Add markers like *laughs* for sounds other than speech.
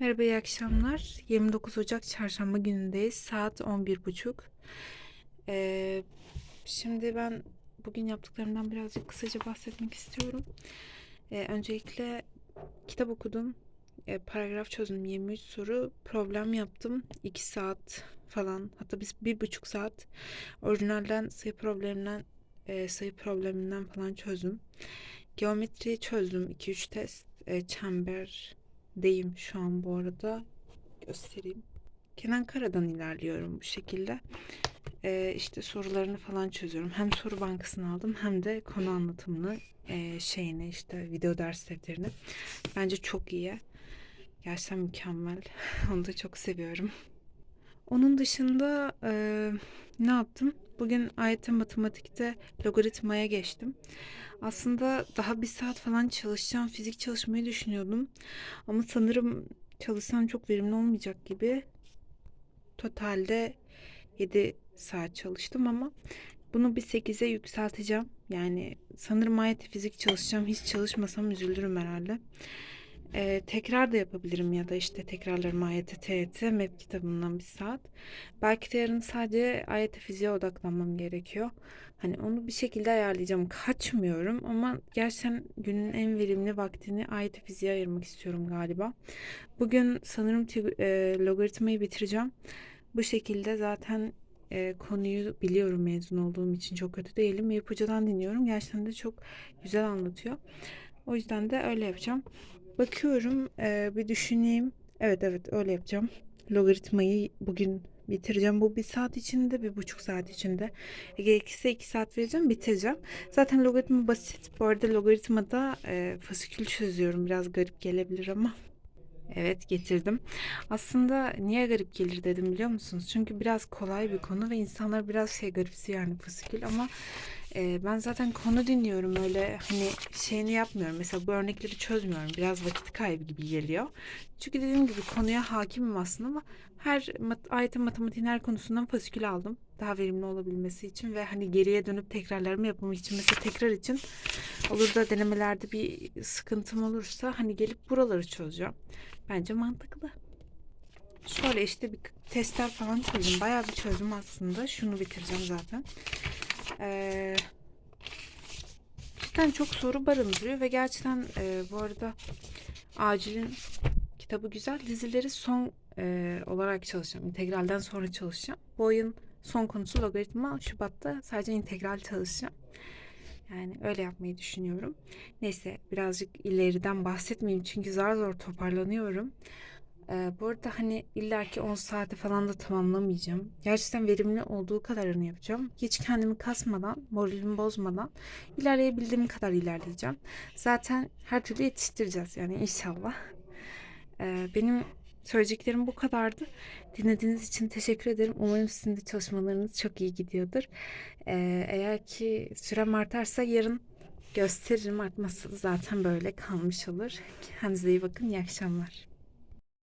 Merhaba, iyi akşamlar. 29 Ocak Çarşamba günündeyiz. Saat 11.30. Ee, şimdi ben bugün yaptıklarımdan birazcık kısaca bahsetmek istiyorum. Ee, öncelikle kitap okudum. Ee, paragraf çözdüm. 23 soru. Problem yaptım. 2 saat falan. Hatta biz bir buçuk saat orijinalden sayı probleminden e, sayı probleminden falan çözdüm. Geometri çözdüm. 2-3 test. E, çember deyim şu an bu arada. Göstereyim. Kenan Kara'dan ilerliyorum bu şekilde. Ee, işte sorularını falan çözüyorum. Hem soru bankasını aldım hem de konu anlatımını e, şeyini işte video ders defterini. Bence çok iyi. Gerçekten mükemmel. *laughs* Onu da çok seviyorum. Onun dışında e, ne yaptım? Bugün AYT matematikte logaritmaya geçtim. Aslında daha bir saat falan çalışacağım. Fizik çalışmayı düşünüyordum. Ama sanırım çalışsam çok verimli olmayacak gibi. Totalde 7 saat çalıştım ama bunu bir 8'e yükselteceğim. Yani sanırım AYT fizik çalışacağım. Hiç çalışmasam üzülürüm herhalde. Ee, tekrar da yapabilirim ya da işte tekrarlarım AYT, TYT, MEP kitabından bir saat. Belki de yarın sadece AYT fiziğe odaklanmam gerekiyor. Hani onu bir şekilde ayarlayacağım. Kaçmıyorum ama gerçekten günün en verimli vaktini AYT fiziğe ayırmak istiyorum galiba. Bugün sanırım e, logaritmayı bitireceğim. Bu şekilde zaten e, konuyu biliyorum mezun olduğum için çok kötü değilim. Eyüp Hoca'dan dinliyorum. Gerçekten de çok güzel anlatıyor. O yüzden de öyle yapacağım. Bakıyorum e, bir düşüneyim. Evet evet öyle yapacağım. Logaritmayı bugün bitireceğim. Bu bir saat içinde, bir buçuk saat içinde. E, Gerekirse iki saat vereceğim, bitireceğim. Zaten logaritma basit. Bu arada logaritmada e, fasikül çözüyorum. Biraz garip gelebilir ama. Evet getirdim. Aslında niye garip gelir dedim biliyor musunuz? Çünkü biraz kolay bir konu ve insanlar biraz şey garipsiyor yani fasikül ama e, ben zaten konu dinliyorum öyle hani şeyini yapmıyorum. Mesela bu örnekleri çözmüyorum. Biraz vakit kaybı gibi geliyor. Çünkü dediğim gibi konuya hakimim aslında ama her mat AYT matematiğin her konusundan fasikül aldım. Daha verimli olabilmesi için ve hani geriye dönüp tekrarlarımı yapmam için mesela tekrar için olur da denemelerde bir sıkıntım olursa hani gelip buraları çözeceğim. Bence mantıklı. Şöyle işte bir testler falan çözdüm. Bayağı bir çözdüm aslında. Şunu bitireceğim zaten. Ee, cidden çok soru barındırıyor ve gerçekten e, bu arada Acil'in kitabı güzel. Dizileri son e, olarak çalışacağım. İntegralden sonra çalışacağım. Bu ayın son konusu logaritma. Şubat'ta sadece integral çalışacağım. Yani öyle yapmayı düşünüyorum. Neyse birazcık ileriden bahsetmeyeyim çünkü zar zor toparlanıyorum. Ee, bu arada hani illaki 10 saate falan da tamamlamayacağım. Gerçekten verimli olduğu kadarını yapacağım. Hiç kendimi kasmadan, moralimi bozmadan ilerleyebildiğim kadar ilerleyeceğim. Zaten her türlü yetiştireceğiz yani inşallah. Ee, benim söyleyeceklerim bu kadardı. Dinlediğiniz için teşekkür ederim. Umarım sizin de çalışmalarınız çok iyi gidiyordur. Ee, eğer ki sürem artarsa yarın gösteririm. Artmazsa zaten böyle kalmış olur. Kendinize iyi bakın. İyi akşamlar.